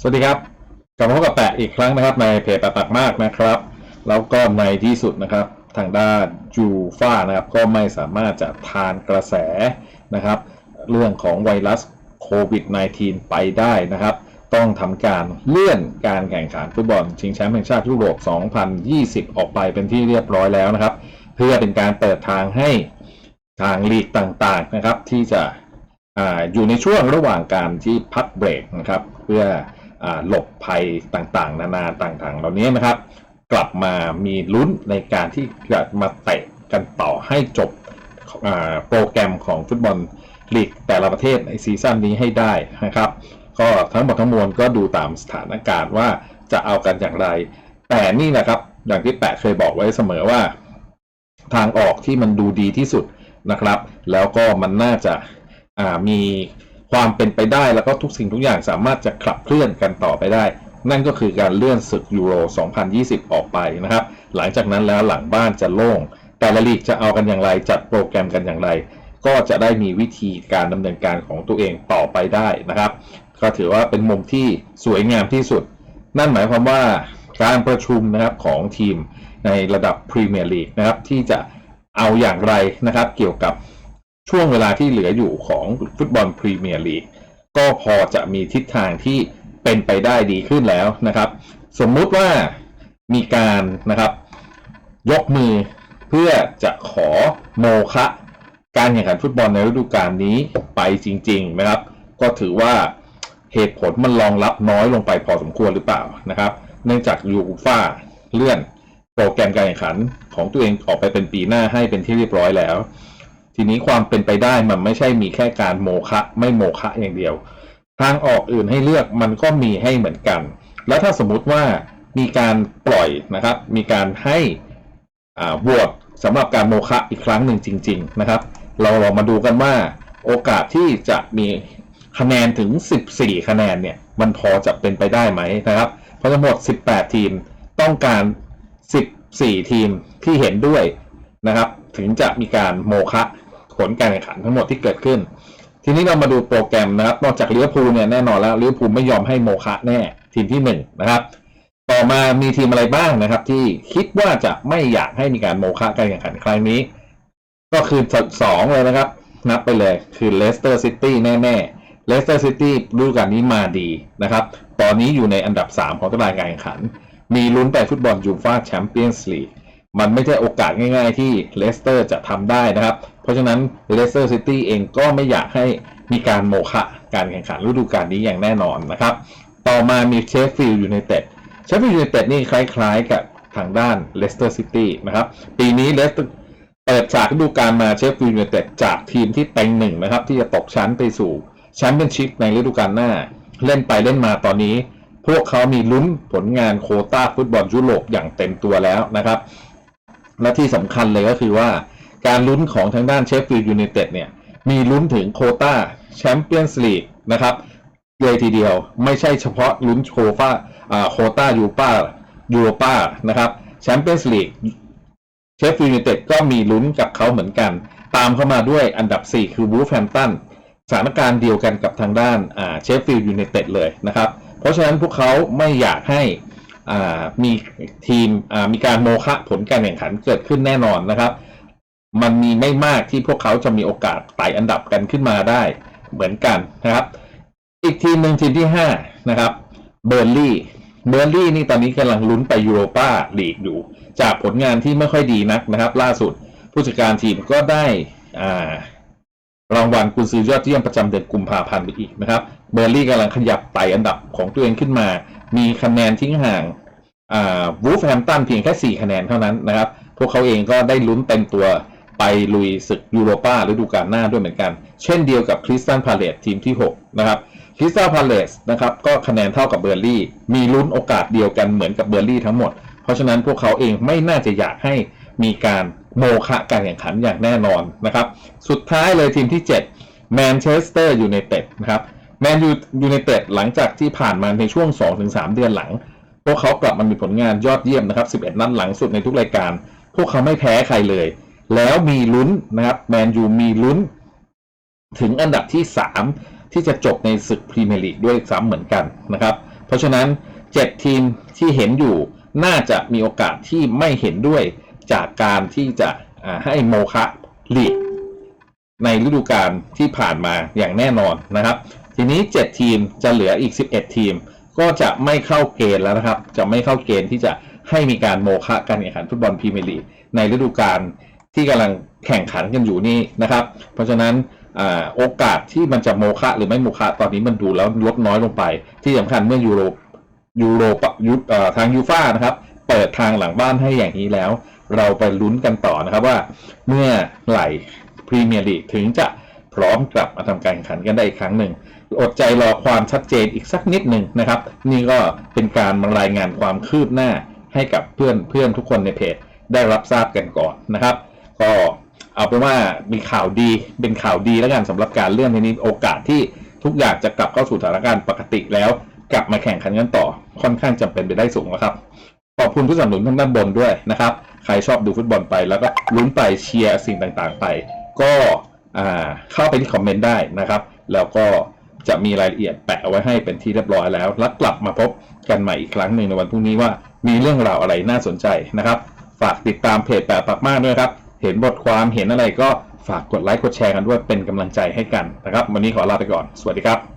สวัสดีครับกลับมาพบกับแปะอีกครั้งนะครับ ในเพจแปะปักมากนะครับ แล้วก็ในที่สุดนะครับทางด้านจูฟ่านะครับ ก็ไม่สามารถจะทานกระแสนะครับ เรื่องของไวรัสโควิด -19 ไปได้นะครับ ต้องทำการเลื่อนการแข่งขันฟุตบอลชิงแชมป์แห่งชาติยุโรป 2020 ออกไปเป็นที่เรียบร้อยแล้วนะครับ เพื่อเป็นการเปิดทางให้ทางลีกต่างๆนะครับที่จะออยู่ในช่วงระหว่างการที่พักเบรกนะครับ เพื่อ หลบภัยต่างๆ นานาต่างๆ เหล่านี้นะครับ กลับมามีลุ้นในการที่จะมาเตะกันต่อให้จบโปรแกรมของฟุตบอลลีกแต่ละประเทศในซีซั่นนี้ให้ได้นะครับ ก็ทั้งหมดทั้งมวลก็ดูตามสถานการณ์ว่าจะเอากันอย่างไร แต่นี่นะครับอย่างที่แปะเคยบอกไว้เสมอว่า ทางออกที่มันดูดีที่สุดนะครับ แล้วก็มันน่าจะามี ความเป็นไปได้แล้วก็ทุกสิ่งทุกอย่างสามารถจะขับเคลื่อนกันต่อไปได้ นั่นก็คือการเลื่อนศึกยูโร 2020 ออกไปนะครับ หลังจากนั้นแล้วหลังบ้านจะโล่ง แต่ละลีกจะเอากันอย่างไรจัดโปรแกรมกันอย่างไร ก็จะได้มีวิธีการดำเนินการของตัวเองต่อไปได้นะครับ ก็ถือว่าเป็นมุมที่สวยงามที่สุด นั่นหมายความว่าการประชุมนะครับของทีมในระดับพรีเมียร์ลีกนะครับที่จะเอาอย่างไรนะครับเกี่ยวกับ ช่วงเวลาที่เหลืออยู่ของฟุตบอลพรีเมียร์ลีกก็พอจะมีทิศทางที่เป็นไปได้ดีขึ้นแล้วนะครับ สมมุติว่ามีการนะครับยกมือเพื่อจะขอโมคะการแข่งขันฟุตบอลในฤดูกาลนี้ไปจริงๆนะครับ ก็ถือว่าเหตุผลมันรองรับน้อยลงไปพอสมควรหรือเปล่านะครับ เนื่องจากยูฟ่าเลื่อนโปรแกรมการแข่งขันของตัวเองออกไปเป็นปีหน้าให้เป็นที่เรียบร้อยแล้ว ทีนี้ความเป็นไปได้มันไม่ใช่มีแค่การโมคะไม่โมคะอย่างเดียว ทางออกอื่นให้เลือกมันก็มีให้เหมือนกัน แล้วถ้าสมมุติว่ามีการปล่อยนะครับ มีการให้อ่าโหวตสำหรับการโมคะอีกครั้งหนึ่งจริง ๆ นะครับ เราลองมาดูกันว่าโอกาสที่จะมีคะแนนถึง 14 คะแนนเนี่ย มันพอจะเป็นไปได้ไหมนะครับ เพราะทั้งหมด 18 ทีมต้องการ 14 ทีมที่เห็นด้วยนะครับ ถึงจะมีการโมคะ ลการแข่งขันทั้งหมดที่เกิดขึ้น ทีนี้เรามาดูโปรแกรมนะครับ นอกจากลิเวอร์พูลเนี่ยแน่นอนแล้วลิเวอร์พูลไม่ยอมให้โมคะแน่ทีมที่หนึ่งนะครับ ต่อมามีทีมอะไรบ้างนะครับ ที่คิดว่าจะไม่อยากให้มีการโมคะการแข่งขันครั้งนี้ ก็คือสองเลยนะครับ นับไปเลยคือเลสเตอร์ซิตี้แน่ๆเลสเตอร์ซิตี้ฤดูกาลนี้มาดีนะครับ ตอนนี้อยู่ในอันดับ 3 ของตารางการแข่งขัน มีลุ้นไปฟุตบอลยูฟ่าแชมเปี้ยนส์ลีกมันไม่ใช่โอกาสง่าย ๆ ที่เลสเตอร์จะทำได้นะครับ เพราะฉะนั้นเลสเตอร์ซิตี้เองก็ไม่อยากให้มีการโมฆะการแข่งขันฤดูกาลนี้อย่างแน่นอนนะครับ ต่อมามีเชฟฟิลด์ยูไนเต็ดเชฟฟิลด์ยูไนเต็ดนี่คล้าย ๆ กับทางด้านเลสเตอร์ซิตี้นะครับ ปีนี้เลสเตอร์เปิดฉากฤดูกาลมาเชฟฟิลด์ยูไนเต็ดจากทีมที่เต็งหนึ่งนะครับ ที่จะตกชั้นไปสู่แชมเปี้ยนชิพในฤดูกาลหน้า เล่นไปเล่นมาตอนนี้ พวกเขามีลุ้นผลงานโคต้าฟุตบอลยุโรปอย่างเต็มตัวแล้วนะครับ และที่สำคัญเลยก็คือว่า การลุ้นของทางด้านเชฟฟิลด์ยูไนเต็ดเนี่ย มีลุ้นถึงโคต้าแชมเปี้ยนส์ลีกนะครับเลยทีเดียวไม่ใช่เฉพาะลุ้นโควต้าอ่าโคต้ายูป้ายูโรป้านะครับแชมเปี้ยนส์ลีกเชฟฟิลด์ยูไนเต็ดก็มีลุ้นกับเขาเหมือนกัน ตามเข้ามาด้วยอันดับ 4 คือวูฟแฮมตันสถานการณ์เดียวกันกับทางด้านเชฟฟิลด์ยูไนเต็ดเลยนะครับ เพราะฉะนั้นพวกเขาไม่อยากให้อ่ามีทีมอ่ามีการโมฆะผลการแข่งขันเกิดขึ้นแน่นอนนะครับ มันมีไม่มากที่พวกเขาจะมีโอกาสไต่อันดับกันขึ้นมาได้ เหมือนกันนะครับ อีกทีมหนึ่งทีมที่ 5 นะครับเบอร์ลี่เบอร์ลี่นี่ตอนนี้กำลังลุ้นไปยูโรปาลีกอยู่ จากผลงานที่ไม่ค่อยดีนักนะครับ ล่าสุดผู้จัดการทีมก็ได้อ่ารางวัลกุนซือยอดเยี่ยมประจำเดือนกุมภาพันธ์ไปอีกนะครับ เบอร์ลี่กำลังขยับไต่อันดับของตัวเองขึ้นมา มีคะแนนทิ้งห่างวูฟแฮมตันเพียงแค่ 4 คะแนนเท่านั้นนะครับ พวกเขาเองก็ได้ลุ้นเต็มตัว ไปลุยศึกยูโรปาฤดูกาลหน้าด้วยเหมือนกัน เช่นเดียวกับคริสตันพาเลตทีมที่ 6 นะครับคริสตัลพาเลสนะครับก็คะแนนเท่ากับเบอร์ลี่ มีลุ้นโอกาสเดียวกันเหมือนกับเบอร์ลี่ทั้งหมด เพราะฉะนั้นพวกเขาเองไม่น่าจะอยากให้มีการโมฆะการแข่งขันอย่างแน่นอนนะครับ สุดท้ายเลยทีมที่ 7 แมนเชสเตอร์ยูไนเต็ดนะครับแมนยูไนเต็ดหลังจากที่ผ่านมาในช่วง 2-3 เดือนหลัง พวกเขากลับมามีผลงานยอดเยี่ยมนะครับ 11 นัดหลังสุดในทุกรายการ พวกเขาไม่แพ้ใครเลย แล้วมีลุ้นนะครับแมนยูมีลุ้น ถึงอันดับที่ 3 ที่จะจบในศึกพรีเมียร์ลีกด้วยซ้ำเหมือนกันนะครับ เพราะฉะนั้น 7 ทีมที่เห็นอยู่น่าจะมีโอกาสที่ไม่เห็นด้วยจากการที่จะให้โมคะลีกในฤดูกาลที่ผ่านมาอย่างแน่นอนนะครับ ทีนี้ 7 ทีมจะเหลืออีก 11 ทีม ก็จะไม่เข้าเกณฑ์แล้วนะครับ จะไม่เข้าเกณฑ์ที่จะให้มีการโมฆะการแข่งขันฟุตบอลพรีเมียร์ลีกในฤดูกาล ที่กำลังแข่งขันกันอยู่นี่นะครับ เพราะฉะนั้นอโอกาสที่มันจะโมฆะหรือไม่โมฆะตอนนี้มันดูแล้วลดน้อยลงไป ที่สำคัญเมื่อยูโรยูโรปยุทางยูฟ่านะครับ เปิดทางหลังบ้านให้อย่างนี้แล้ว เราไปลุ้นกันต่อนะครับว่า เมื่อไหร่พรีเมียร์ลีกถึงจะพร้อมกลับมาทำการแข่งขันกันได้อีกครั้งหนึ่งอดใจรอความชัดเจนอีกสักนิดหนึ่งนะครับ นี่ก็เป็นการมารายงานความคืบหน้าให้กับเพื่อนเพื่อนทุกคนในเพจได้รับทราบกันก่อนนะครับ ก็เอาเป็นว่ามีข่าวดีเป็นข่าวดีแล้วกันสำหรับการเลื่อนทีนี้โอกาสที่ทุกอย่างจะกลับเข้าสู่สถานการณ์ปกติแล้ว กลับมาแข่งขันกันต่อค่อนข้างจำเป็นไปได้สูงแล้วครับขอบคุณผู้สนับสนุนทางด้านบนด้วยนะครับ ใครชอบดูฟุตบอลไปแล้วก็ลุ้นไปเชียร์สิ่งต่างๆไป ก็เข้าไปที่คอมเมนต์ได้นะครับ แล้วก็จะมีรายละเอียดแปะเอาไว้ให้เป็นที่เรียบร้อยแล้ว แล้วกลับมาพบกันใหม่อีกครั้งหนึ่งในวันพรุ่งนี้ว่ามีเรื่องราวอะไรน่าสนใจนะครับ ฝากติดตามเพจแปะปักมากด้วยครับ เห็นบทความเห็นอะไรก็ฝากกดไลค์กดแชร์กันด้วยเป็นกำลังใจให้กันนะครับ วันนี้ขอลาไปก่อน สวัสดีครับ